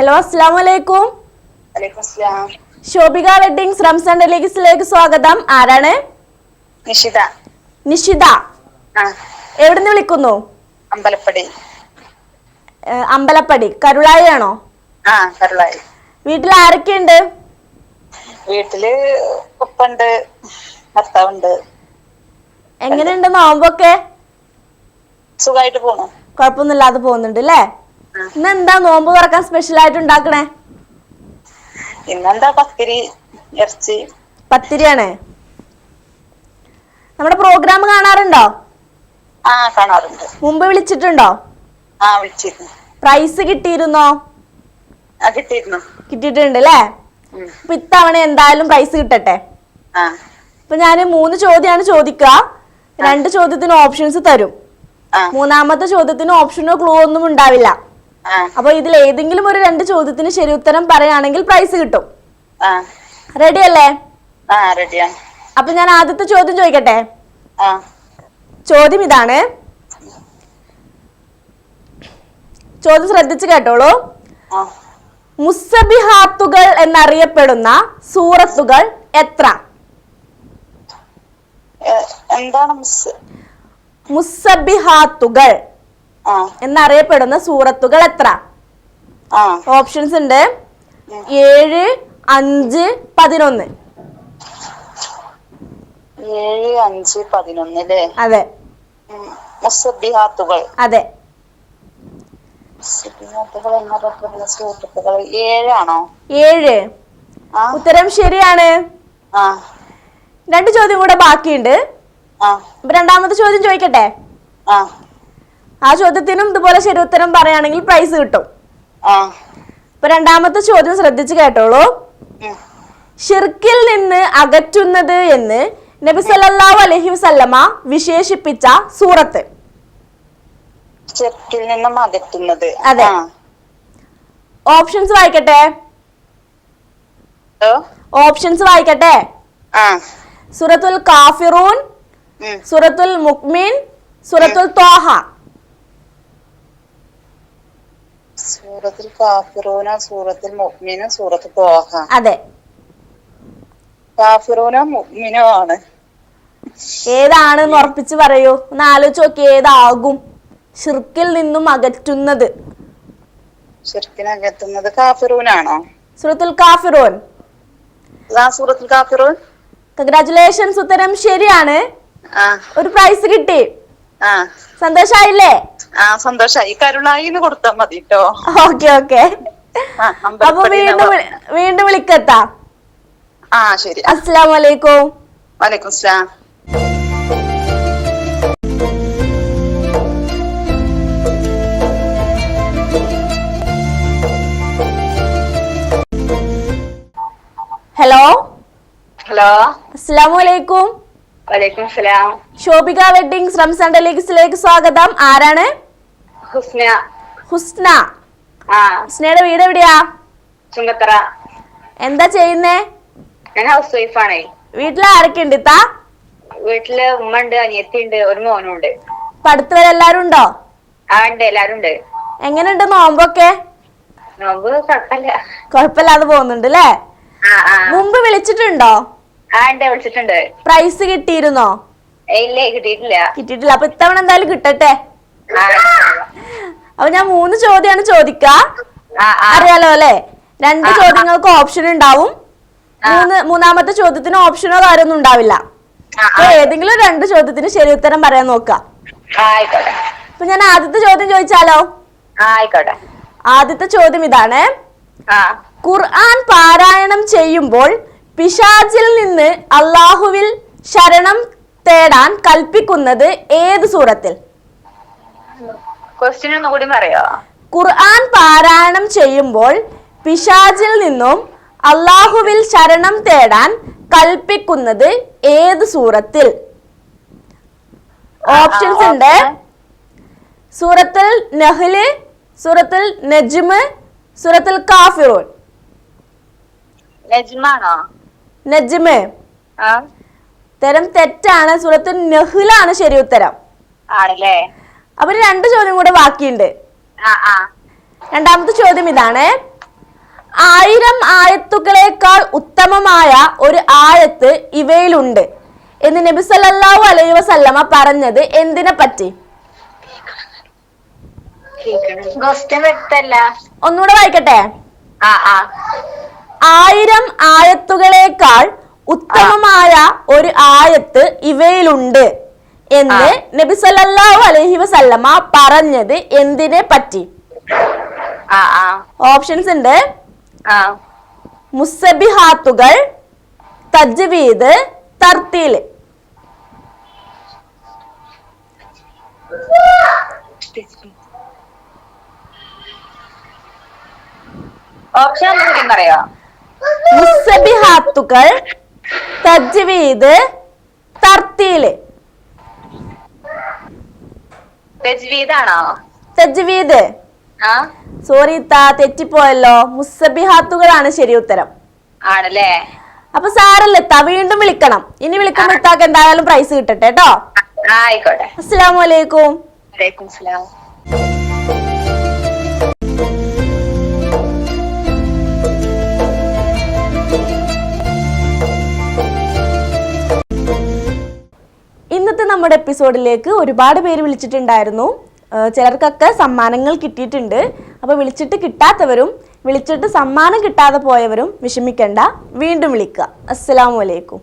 Hello അസ്സാം വലൈക്കും Shobhika wedding Shobhika weddings Ramzan ഡെലിഗസിലേക്ക് സ്വാഗതം. ആരാണ്? നിഷിത. നിഷിത. എവിടെ എവിടുന്ന് വിളിക്കുന്നു? അമ്പലപ്പടി. അമ്പലപ്പടി. കരുളായി ആണോ കരുളായി. വീട്ടിൽ ആരൊക്കെയുണ്ട്? വീട്ടിൽ ഉപ്പുണ്ട് ഭർത്താവുണ്ട്. എങ്ങനെയുണ്ട് നോമ്പൊക്കെ? സുഖമായിട്ട് പോണു. കുഴപ്പമൊന്നുമില്ലാതെ പോകുന്നുണ്ട് അല്ലേ. ഇന്ന് എന്താ നോമ്പ് തുറക്കാൻ സ്പെഷ്യൽ ആയിട്ട് ഉണ്ടാക്കണേ? ഇന്നെന്താ പത്തിരി ഇറച്ചി. പത്തിരിയാണ്? നമ്മുടെ പ്രോഗ്രാം കാണാറുണ്ടോ? ആ കാണാറുണ്ട്. മുമ്പ് വിളിച്ചിട്ടുണ്ടോ? ആ വിളിച്ചിരുന്നു. പ്രൈസ് കിട്ടിയിരുന്നോ? ആ കിട്ടിയിരുന്നു. കിട്ടിയിട്ടുണ്ട് അല്ലേ? ഉം. അപ്പൊ ഇത്തവണ എന്തായാലും പ്രൈസ് കിട്ടട്ടെ? ആ. അപ്പൊ ഞാൻ മൂന്ന് ചോദ്യമാണ് ചോദിക്കുക. രണ്ട് ചോദ്യത്തിന് ഓപ്ഷൻസ് തരും. ആ. മൂന്നാമത്തെ ചോദ്യത്തിന് ഓപ്ഷനോ ക്ലൂ ഒന്നും ഉണ്ടാവില്ല. അപ്പൊ ഇതിൽ ഏതെങ്കിലും ഒരു രണ്ട് ചോദ്യത്തിന് ശരി ഉത്തരം പറയുകയാണെങ്കിൽ പ്രൈസ് കിട്ടും. റെഡി അല്ലേ? അപ്പൊ ഞാൻ ആദ്യത്തെ ചോദ്യം ചോദിക്കട്ടെ? ചോദ്യം ഇതാണ്. ചോദ്യം ശ്രദ്ധിച്ചു കേട്ടോളൂ. മുസബിഹാത്തുകൾ എന്നറിയപ്പെടുന്ന സൂറത്തുകൾ എത്ര? എന്താണ് മിസ് മുസബിഹാത്തുകൾ എന്നറിയപ്പെടുന്ന സൂറത്തുകൾ എത്ര? ഓപ്ഷൻസ് ഉണ്ട്. ഏഴ് അഞ്ച് പതിനൊന്ന്. ഏഴ് അഞ്ച് പതിനൊന്ന് അല്ലേ അതെ. മുസബിഹാത്തുകൾ. അതെ. മുസബിഹാത്തുകൾ എന്നറിയപ്പെടുന്ന സൂറത്തുകൾ ഏഴാണോ ഏഴ്. ഉത്തരം ശരിയാണ്. രണ്ട് ചോദ്യം കൂടെ ബാക്കിയുണ്ട്. രണ്ടാമത്തെ ചോദ്യം ചോദിക്കട്ടെ? ആ ചോദ്യത്തിനും ഇതുപോലെ ശരി ഉത്തരം പറയുകയാണെങ്കിൽ പ്രൈസ് കിട്ടും. ഇപ്പൊ രണ്ടാമത്തെ ചോദ്യം ശ്രദ്ധിച്ചു കേട്ടോളൂ. ഷിർക്കിൽ നിന്ന് അകറ്റുന്നത് എന്ന് നബി സല്ലല്ലാഹു അലൈഹി വസല്ലമ വിശേഷിപ്പിച്ച സൂറത്ത്. ചെറുക്കിൽ നിന്നും അകറ്റുന്നത്. അതെ. ഓപ്ഷൻസ് വായിക്കട്ടെ? ഓപ്ഷൻസ് വായിക്കട്ടെ. സൂറത്തുൽ കാഫിറൂൻ. സൂറത്തുൽ മുക്മിൻ സൂറത്തുൽ തോഹ സൂറത്തിൽ കാഫിറൂന സൂറത്തിൽ മുഅ്മിന സൂറത്ത് തോഹ അതെ. കാഫിറൂന മുഅ്മിനോ ആണ്. ഏതാണെന്ന് ഉറപ്പിച്ച് പറയൂ. ഒന്ന് ആലോചിച്ച് നോക്കി ഏതാകും? ഷിർക്കിൽ നിന്നും അകറ്റുന്നത്. ചെറുക്കിനകത്തുന്നത് കാഫിറൂനാണോ സൂറത്തുൽ കാഫിറൂൻ. സൂറത്തുൽ കാഫിറൂൻ. കൺഗ്രാറ്റുലേഷൻസ് ഉത്തരം ശരിയാണ്. ഒരു പ്രൈസ് കിട്ടി. സന്തോഷായില്ലേ? ആ സന്തോഷായി കരുണായിന്ന് കൊടുത്താ മതി കേട്ടോ ഓക്കെ ഓക്കെ. അപ്പൊ വീണ്ടും വീണ്ടും വിളിക്കത്താ ആ ശരി. അസ്സലാം വലൈക്കും വലൈക്കും സ്ലാം. ഹലോ. ഹലോ. അസ്സലാമു അലൈക്കും ശോഭിക വെഡിങ്സ് റംസാൻ ഡെലിഗ്സിലേക്ക് സ്വാഗതം. ആരാണ്? ഹുസ്ന. ഹുസ്ന. ഹുസ്നയുടെ വീട് എവിടെയാ? ചുങ്കത്തറ. എന്താ ചെയ്യുന്നേ? ഞാൻ ഹൗസ് വൈഫാണേ. വീട്ടിൽ ആരൊക്കെ ഉണ്ട് ഇത്താ? വീട്ടിൽ ഉമ്മ ഉണ്ട് അനിയത്തി ഉണ്ട് ഒരു മോനും ഉണ്ട്. പഠിത്തവരെ എല്ലാരും ഉണ്ടോ? ആ ഉണ്ട് എല്ലാരും ഉണ്ട്. എങ്ങനെയുണ്ട് നോമ്പൊക്കെ? നോമ്പ് കുഴപ്പമില്ല. കുഴപ്പമില്ലാതെ പോകുന്നുണ്ട് അല്ലേ മുമ്പ് വിളിച്ചിട്ടുണ്ടോ? വിളിച്ചിട്ടുണ്ട്. പ്രൈസ് കിട്ടിയിരുന്നോ? ഇല്ലേ കിട്ടിയിട്ടില്ല. കിട്ടിയിട്ടില്ല. അപ്പൊ ഇത്തവണ എന്തായാലും കിട്ടട്ടെ? അപ്പൊ ഞാൻ മൂന്ന് ചോദ്യമാണ് ചോദിക്ക. അറിയാലോ അല്ലെ? രണ്ട്. ചോദ്യങ്ങൾക്ക് ഓപ്ഷൻ ഉണ്ടാവും. മൂന്ന് മൂന്നാമത്തെ ചോദ്യത്തിന് ഓപ്ഷനോ കാര്യമൊന്നും ഉണ്ടാവില്ല. അപ്പൊ ഏതെങ്കിലും രണ്ട് ചോദ്യത്തിന് ശരി ഉത്തരം പറയാൻ നോക്ക. അപ്പൊ ഞാൻ ആദ്യത്തെ ചോദ്യം ചോദിച്ചാലോ? ആദ്യത്തെ ചോദ്യം ഇതാണ്. ഖുർആൻ പാരായണം ചെയ്യുമ്പോൾ പിശാചിൽ നിന്ന് അള്ളാഹുവിൽ ശരണം തേടാൻ കൽപ്പിക്കുന്നത് ഏത് സൂറത്തിൽ? ഖുർആൻ പാരായണം ചെയ്യുമ്പോൾ പിശാചിൽ നിന്നും അള്ളാഹുവിൽ ശരണം തേടാൻ കൽപ്പിക്കുന്നത് ഏത് സൂറത്തിൽ? ഓപ്ഷൻസ് ഉണ്ട്. സൂറത്തിൽ നഹ്ല് സൂറത്തിൽ നജ്മ് സൂറത്തിൽ കാഫിറൂൻ. നജ്മാണോ? നജ്മ്. ഉത്തരം തെറ്റാണ് സൂറത്തുൽ നഹ്ലാണ് ശരി ഉത്തരം. ആണല്ലേ? അപ്പൊ രണ്ട് ചോദ്യം കൂടെ ബാക്കിയുണ്ട്. രണ്ടാമത്തെ ചോദ്യം ഇതാണ്. ആയിരം ആയത്തുകളേക്കാൾ ഉത്തമമായ ഒരു ആയത്ത് ഇവയിലുണ്ട്. എന്ന് നബി സല്ലല്ലാഹു അലൈഹി വസല്ലമ പറഞ്ഞത് എന്തിനെ പറ്റി? ഒന്നുകൂടെ വായിക്കട്ടെ. ആയിരം ആയത്തുകളേക്കാൾ ഉത്തമമായ ഒരു ആയത്ത് ഇവയിലുണ്ട് എന്ന് നബി സല്ലല്ലാഹു അലൈഹി വസല്ലമ പറഞ്ഞത് എന്തിനെ പറ്റി? ഓപ്ഷൻസ് ഉണ്ട്. മുസബിഹാത്തുകൾ തജ്വീദ് തർത്തീൽ. ഓപ്ഷൻ പറയോ മുസബിഹാത്തുകൾ തജ്വീദ് തർത്തീൽ. തജ്വീദാണോ? തജ്വീദ്. സോറി താ തെറ്റിപ്പോയല്ലോ. മുസബിഹാത്തുകളാണ് ശരി ഉത്തരം. ആണല്ലേ? അപ്പൊ സാരല്ല താ വീണ്ടും വിളിക്കണം. ഇനി വിളിക്കുമ്പോൾ താക്ക് എന്തായാലും പ്രൈസ് കിട്ടട്ടെ കേട്ടോ ആയിക്കോട്ടെ. അസ്സലാമു അലൈക്കും. വലൈക്കും നമ്മുടെ എപ്പിസോഡിലേക്ക് ഒരുപാട് പേര് വിളിച്ചിട്ടുണ്ടായിരുന്നു. ചിലർക്കൊക്കെ സമ്മാനങ്ങൾ കിട്ടിയിട്ടുണ്ട്. അപ്പോൾ വിളിച്ചിട്ട് കിട്ടാത്തവരും വിളിച്ചിട്ട് സമ്മാനം കിട്ടാതെ പോയവരും വിഷമിക്കണ്ട. വീണ്ടും വിളിക്കുക. അസ്സലാമു അലൈക്കും.